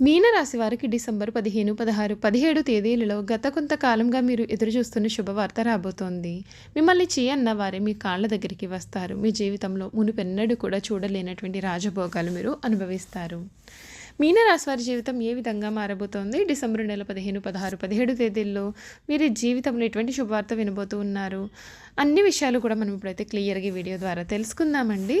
మీనరాశి వారికి డిసెంబర్ పదిహేను పదహారు పదిహేడు తేదీలలో గత కొంతకాలంగా మీరు ఎదురుచూస్తున్న శుభవార్త రాబోతోంది. మిమ్మల్ని చేయన్న వారే మీ కాళ్ళ దగ్గరికి వస్తారు. మీ జీవితంలో మునుపెన్నడూ కూడా చూడలేనటువంటి రాజభోగాలు మీరు అనుభవిస్తారు. మీనరాశి వారి జీవితం ఏ విధంగా మారబోతోంది? డిసెంబర్ నెల పదిహేను పదహారు పదిహేడు తేదీల్లో మీరు జీవితంలో ఎటువంటి శుభవార్త వినబోతూ ఉన్నారు? అన్ని విషయాలు కూడా మనం ఇప్పుడైతే క్లియర్గా ఈ వీడియో ద్వారా తెలుసుకుందామండి.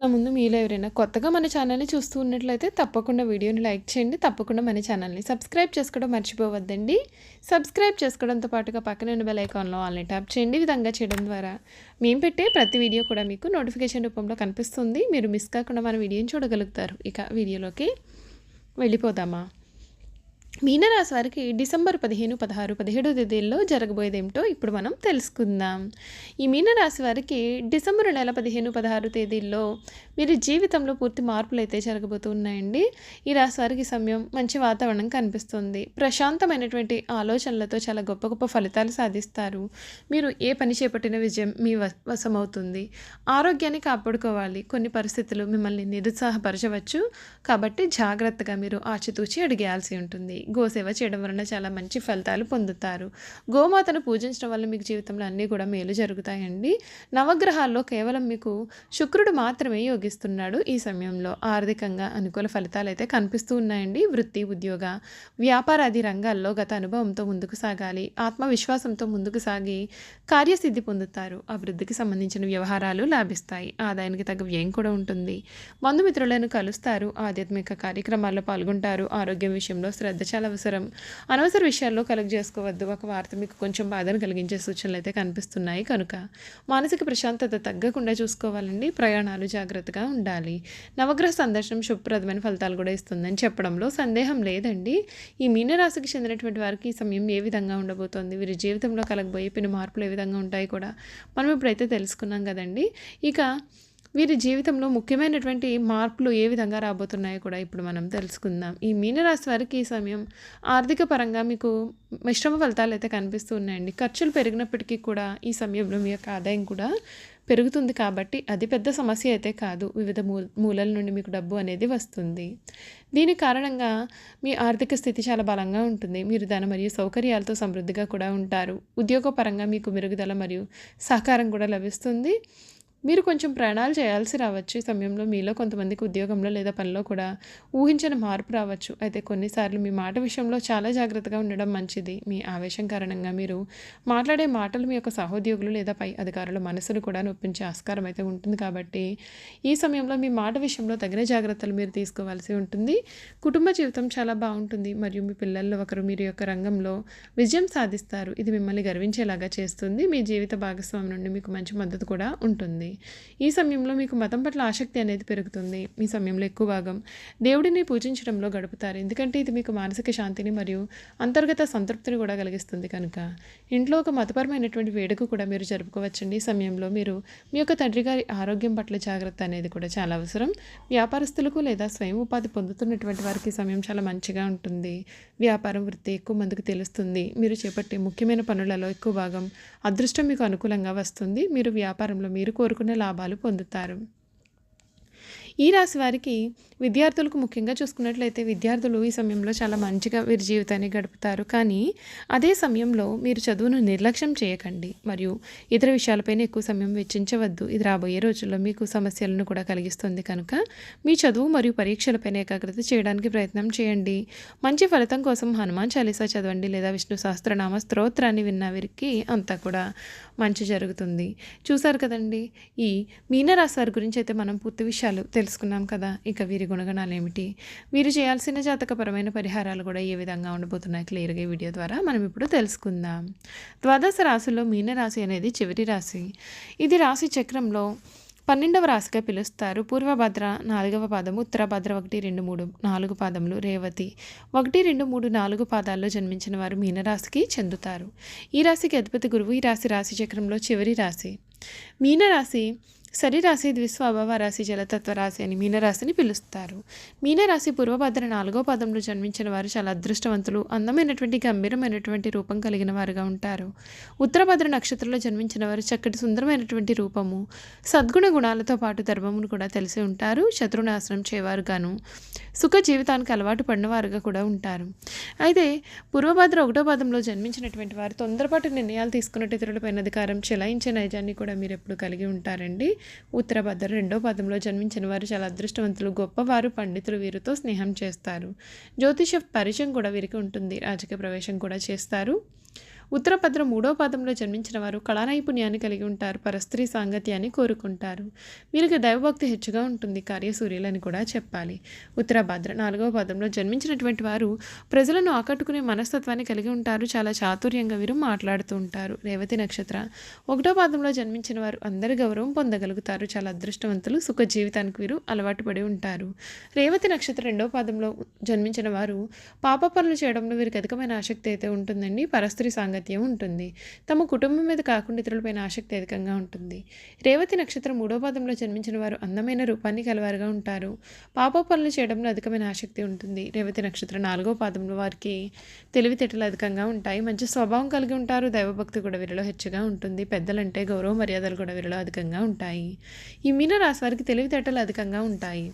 ముందు మీలో ఎవరైనా కొత్తగా మన ఛానల్ని చూస్తూ ఉన్నట్లయితే తప్పకుండా వీడియోని లైక్ చేయండి. తప్పకుండా మన ఛానల్ని సబ్స్క్రైబ్ చేసుకోవడం మర్చిపోవద్దండి. సబ్స్క్రైబ్ చేసుకోవడంతో పాటుగా పక్కన ఉన్న బెల్ ఐకాన్లో ఆల్ని ట్యాప్ చేయండి. విధంగా చేయడం ద్వారా మేము పెట్టే ప్రతి వీడియో కూడా మీకు నోటిఫికేషన్ రూపంలో కనిపిస్తుంది. మీరు మిస్ కాకుండా మన వీడియోని చూడగలుగుతారు. ఇక వీడియోలోకి వెళ్ళిపోదామా? మీనరాశి వారికి డిసెంబర్ పదిహేను పదహారు పదిహేడు తేదీల్లో జరగబోయేదేమిటో ఇప్పుడు మనం తెలుసుకుందాం. ఈ మీనరాశి వారికి డిసెంబర్ నెల పదిహేను పదహారు తేదీల్లో మీరు జీవితంలో పూర్తి మార్పులు అయితే జరగబోతున్నాయండి. ఈ రాశి వారికి సమయం మంచి వాతావరణం కనిపిస్తుంది. ప్రశాంతమైనటువంటి ఆలోచనలతో చాలా గొప్ప గొప్ప ఫలితాలు సాధిస్తారు. మీరు ఏ పని చేపట్టిన విజయం మీ వశమవుతుంది. ఆరోగ్యాన్ని కాపాడుకోవాలి. కొన్ని పరిస్థితులు మిమ్మల్ని నిరుత్సాహపరచవచ్చు. కాబట్టి జాగ్రత్తగా మీరు ఆచితూచి అడిగేయాల్సి ఉంటుంది. గోసేవ చేయడం వలన చాలా మంచి ఫలితాలు పొందుతారు. గోమాతను పూజించడం వల్ల మీకు జీవితంలో అన్నీ కూడా మేలు జరుగుతాయండి. నవగ్రహాల్లో కేవలం మీకు శుక్రుడు మాత్రమే యోగిస్తున్నాడు ఈ సమయంలో. ఆర్థికంగా అనుకూల ఫలితాలు అయితే కనిపిస్తూ ఉన్నాయండి. వృత్తి ఉద్యోగ వ్యాపారాది రంగాల్లో గత అనుభవంతో ముందుకు సాగాలి. ఆత్మవిశ్వాసంతో ముందుకు సాగి కార్యసిద్ధి పొందుతారు. అభివృద్ధికి సంబంధించిన వ్యవహారాలు లాభిస్తాయి. ఆదాయానికి తగ్గ వ్యయం కూడా ఉంటుంది. బంధుమిత్రులను కలుస్తారు. ఆధ్యాత్మిక కార్యక్రమాల్లో పాల్గొంటారు. ఆరోగ్యం విషయంలో శ్రద్ధ చాలా అవసరం. అనవసర విషయాల్లో కలెక్ట్ చేసుకోవద్దు. ఒక వార్త మీకు కొంచెం బాధను కలిగించే సూచనలు అయితే కనిపిస్తున్నాయి. కనుక మానసిక ప్రశాంతత తగ్గకుండా చూసుకోవాలండి. ప్రయాణాలు జాగ్రత్తగా ఉండాలి. నవగ్రహ సందర్శనం శుభప్రదమైన ఫలితాలు కూడా ఇస్తుందని చెప్పడంలో సందేహం లేదండి. ఈ మీనరాశికి చెందినటువంటి వారికి ఈ సమయం ఏ విధంగా ఉండబోతోంది? వీరి జీవితంలో కలగబోయే పిన మార్పులు ఏ విధంగా ఉంటాయి కూడా మనం ఇప్పుడైతే తెలుసుకున్నాం కదండి. ఇక వీరి జీవితంలో ముఖ్యమైనటువంటి మార్పులు ఏ విధంగా రాబోతున్నాయో కూడా ఇప్పుడు మనం తెలుసుకుందాం. ఈ మీనరాశి వారికి ఈ సమయం ఆర్థిక పరంగా మీకు మిశ్రమ ఫలితాలు అయితే కనిపిస్తూ ఉన్నాయండి. ఖర్చులు పెరిగినప్పటికీ కూడా ఈ సమయంలో మీ యొక్క ఆదాయం కూడా పెరుగుతుంది కాబట్టి అది పెద్ద సమస్య అయితే కాదు. వివిధ మూలల నుండి మీకు డబ్బు అనేది వస్తుంది. దీని కారణంగా మీ ఆర్థిక స్థితి చాలా బలంగా ఉంటుంది. మీరు ధన మరియు సౌకర్యాలతో సమృద్ధిగా కూడా ఉంటారు. ఉద్యోగపరంగా మీకు మెరుగుదల మరియు సహకారం కూడా లభిస్తుంది. మీరు కొంచెం ప్రయాణాలు చేయాల్సి రావచ్చు ఈ సమయంలో మీలో కొంతమందికి ఉద్యోగంలో లేదా పనిలో కూడా ఊహించిన మార్పు రావచ్చు. అయితే కొన్నిసార్లు మీ మాట విషయంలో చాలా జాగ్రత్తగా ఉండడం మంచిది. మీ ఆవేశం కారణంగా మీరు మాట్లాడే మాటలు మీ యొక్క సహోద్యోగులు లేదా పై అధికారుల మనసును కూడా నొప్పించే ఆస్కారం అయితే ఉంటుంది కాబట్టి ఈ సమయంలో మీ మాట విషయంలో తగిన జాగ్రత్తలు మీరు తీసుకోవాల్సి ఉంటుంది. కుటుంబ జీవితం చాలా బాగుంటుంది. మరియు మీ పిల్లల్లో ఒకరు మీరు యొక్క రంగంలో విజయం సాధిస్తారు. ఇది మిమ్మల్ని గర్వించేలాగా చేస్తుంది. మీ జీవిత భాగస్వామి నుండి మీకు మంచి మద్దతు కూడా ఉంటుంది. ఈ సమయంలో మీకు మతం పట్ల ఆసక్తి అనేది పెరుగుతుంది. మీ సమయంలో ఎక్కువ భాగం దేవుడిని పూజించడంలో గడుపుతారు. ఎందుకంటే ఇది మీకు మానసిక శాంతిని మరియు అంతర్గత సంతృప్తిని కూడా కలిగిస్తుంది కనుక. ఇంట్లో ఒక మతపరమైనటువంటి వేడుక కూడా మీరు జరుపుకోవచ్చండి. ఈ సమయంలో మీరు మీ యొక్క తండ్రి గారి ఆరోగ్యం పట్ల జాగ్రత్త అనేది కూడా చాలా అవసరం. వ్యాపారస్తులకు లేదా స్వయం ఉపాధి పొందుతున్నటువంటి వారికి సమయం చాలా మంచిగా ఉంటుంది. వ్యాపారం వృత్తి ఎక్కువ మందికి తెలుస్తుంది. మీరు చేపట్టే ముఖ్యమైన పనులలో ఎక్కువ భాగం అదృష్టం మీకు అనుకూలంగా వస్తుంది. మీరు వ్యాపారంలో మీరు కోరుకున్న లాభాలు పొందుతారు. ఈ రాశి వారికి విద్యార్థులకు ముఖ్యంగా చూసుకున్నట్లయితే విద్యార్థులు ఈ సమయంలో చాలా మంచిగా వీరి జీవితాన్ని గడుపుతారు. కానీ అదే సమయంలో మీరు చదువును నిర్లక్ష్యం చేయకండి. మరియు ఇతర విషయాలపైన ఎక్కువ సమయం వెచ్చించవద్దు. ఇది రాబోయే రోజుల్లో మీకు సమస్యలను కూడా కలిగిస్తుంది కనుక మీ చదువు మరియు పరీక్షలపైన ఏకాగ్రత చేయడానికి ప్రయత్నం చేయండి. మంచి ఫలితం కోసం హనుమాన్ చాలీసా చదవండి లేదా విష్ణు సహస్రనామ స్తోత్రాన్ని విన్న వీరికి అంతా కూడా మంచి జరుగుతుంది. చూసారు కదండి? ఈ మీనరాశి వారి గురించి అయితే మనం పూర్తి విషయాలు తెలుసుకున్నాం కదా? ఇక వీరి గుణగణాలు ఏమిటి వీరు చేయాల్సిన జాతకపరమైన పరిహారాలు కూడా ఏ విధంగా ఉండబోతున్నాయి? క్లియర్గా ఈ వీడియో ద్వారా మనం ఇప్పుడు తెలుసుకుందాం. ద్వాదశ రాశుల్లో మీనరాశి అనేది చివరి రాశి. ఇది రాశి చక్రంలో పన్నెండవ రాశిగా పిలుస్తారు. పూర్వభద్ర నాలుగవ పాదము ఉత్తరభద్ర ఒకటి రెండు మూడు నాలుగు పాదములు రేవతి ఒకటి రెండు మూడు నాలుగు పాదాల్లో జన్మించిన వారు మీనరాశికి చెందుతారు. ఈ రాశికి అధిపతి గురువు ఈ రాశి రాశి చక్రంలో చివరి రాశి. మీనరాశి సరిరాశి ద్విస్వభావ రాశి జలతత్వ రాశి అని మీనరాశిని పిలుస్తారు. మీనరాశి పూర్వభద్ర నాలుగో పదంలో జన్మించిన వారు చాలా అదృష్టవంతులు అందమైనటువంటి గంభీరమైనటువంటి రూపం కలిగిన వారుగా ఉంటారు. ఉత్తరభద్ర నక్షత్రంలో జన్మించిన వారు చక్కటి సుందరమైనటువంటి రూపము సద్గుణ గుణాలతో పాటు ధర్మమును కూడా తెలిసి ఉంటారు శత్రునాశనం చేయవారుగాను సుఖ జీవితానికి అలవాటు పడిన వారుగా కూడా ఉంటారు. అయితే పూర్వభద్ర ఒకటో పదంలో జన్మించినటువంటి వారు తొందరపాటు నిర్ణయాలు తీసుకున్నట్టు ఇతరులపైన అధికారం చెలాయించే నైజాన్ని కూడా మీరు ఎప్పుడు కలిగి ఉంటారండి. ఉత్తరభద్ర రెండో పదంలో జన్మించిన వారు చాలా అదృష్టవంతులు గొప్పవారు పండితులు వీరితో స్నేహం చేస్తారు. జ్యోతిష పరిచయం కూడా వీరికి ఉంటుంది. రాజకీయ ప్రవేశం కూడా చేస్తారు. ఉత్తరపద్ర మూడో పాదంలో జన్మించిన వారు కళా నైపుణ్యాన్ని కలిగి ఉంటారు పరస్త్రీ సాంగత్యాన్ని కోరుకుంటారు. వీరికి దైవభక్తి హెచ్చుగా ఉంటుంది కార్యసూర్యులని కూడా చెప్పాలి. ఉత్తరభద్ర నాలుగవ పాదంలో జన్మించినటువంటి వారు ప్రజలను ఆకట్టుకునే మనస్తత్వాన్ని కలిగి ఉంటారు చాలా చాతుర్యంగా వీరు మాట్లాడుతూ ఉంటారు. రేవతి నక్షత్ర ఒకటో పాదంలో జన్మించిన వారు అందరి గౌరవం పొందగలుగుతారు చాలా అదృష్టవంతులు సుఖ జీవితానికి వీరు అలవాటు పడి ఉంటారు. రేవతి నక్షత్ర రెండో పాదంలో జన్మించిన వారు పాప పనులు చేయడంలో వీరికి అధికమైన ఆసక్తి అయితే ఉంటుందండి. పరస్త్రీ సాంగ సాంగత్యం ఉంటుంది. తమ కుటుంబం మీద కాకుండా ఇతరులపైన ఆసక్తి అధికంగా ఉంటుంది. రేవతి నక్షత్రం మూడో పాదంలో జన్మించిన వారు అందమైన రూపాన్ని కలవారుగా ఉంటారు. పాప పనులు చేయడంలో అధికమైన ఆసక్తి ఉంటుంది. రేవతి నక్షత్రం నాలుగో పాదంలో వారికి తెలివితేటలు అధికంగా ఉంటాయి. మంచి స్వభావం కలిగి ఉంటారు. దైవభక్తి కూడా వీరిలో హెచ్చుగా ఉంటుంది. పెద్దలంటే గౌరవ మర్యాదలు కూడా వీరిలో అధికంగా ఉంటాయి. ఈ మీన రాశి వారికి తెలివితేటలు అధికంగా ఉంటాయి.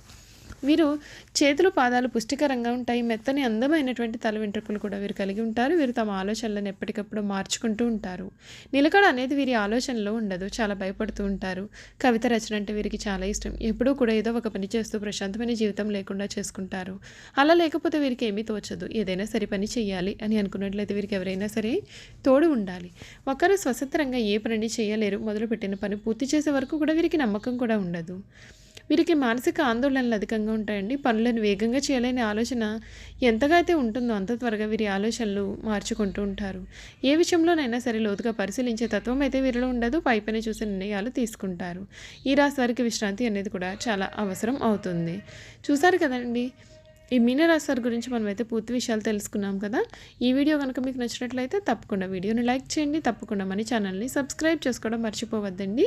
వీరు చేతులు పాదాలు పుష్టికరంగా ఉంటాయి మెత్తని అందమైనటువంటి తల వెంట్రుకలు కూడా వీరు కలిగి ఉంటారు. వీరు తమ ఆలోచనలను ఎప్పటికప్పుడు మార్చుకుంటూ ఉంటారు. నిలకడ అనేది వీరి ఆలోచనలో ఉండదు. చాలా భయపడుతూ ఉంటారు. కవిత రచన అంటే వీరికి చాలా ఇష్టం. ఎప్పుడూ కూడా ఏదో ఒక పని చేస్తూ ప్రశాంతమైన జీవితం లేకుండా చేసుకుంటారు. అలా లేకపోతే వీరికి ఏమీ తోచదు. ఏదైనా సరే పని చేయాలి అని అనుకున్నట్లయితే వీరికి ఎవరైనా సరే తోడు ఉండాలి. ఒకరు స్వతంత్రంగా ఏ పని చేయలేరు. మొదలుపెట్టిన పని పూర్తి చేసే వరకు కూడా వీరికి నమ్మకం కూడా ఉండదు. వీరికి మానసిక ఆందోళనలు అధికంగా ఉంటాయండి. పనులను వేగంగా చేయలేని ఆలోచన ఎంతగా అయితే ఉంటుందో అంత త్వరగా వీరి ఆలోచనలు మార్చుకుంటూ ఉంటారు. ఏ విషయంలోనైనా సరే లోతుగా పరిశీలించే తత్వం అయితే వీరిలో ఉండదు. పైపైన చూసే నిర్ణయాలు తీసుకుంటారు. ఈ రాశి వారికి విశ్రాంతి అనేది కూడా చాలా అవసరం అవుతుంది. చూసారు కదండి? ఈ మీనరాశి గురించి మనమైతే పూర్తి విషయాలు తెలుసుకున్నాం కదా. ఈ వీడియో కనుక మీకు నచ్చినట్లయితే తప్పకుండా వీడియోని లైక్ చేయండి. తప్పకుండా మన ఛానల్ని సబ్స్క్రైబ్ చేసుకోవడం మర్చిపోవద్దండి.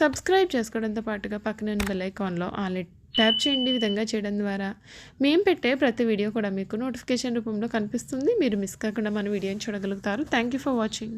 సబ్స్క్రైబ్ చేసుకోవడంతో పాటుగా పక్కన బెల్ ఐకాన్లో ఆల్రెడీ ట్యాప్ చేయండి. విధంగా చేయడం ద్వారా మేము పెట్టే ప్రతి వీడియో కూడా మీకు నోటిఫికేషన్ రూపంలో కనిపిస్తుంది. మీరు మిస్ కాకుండా మన వీడియోని చూడగలుగుతారు. Thank you for watching.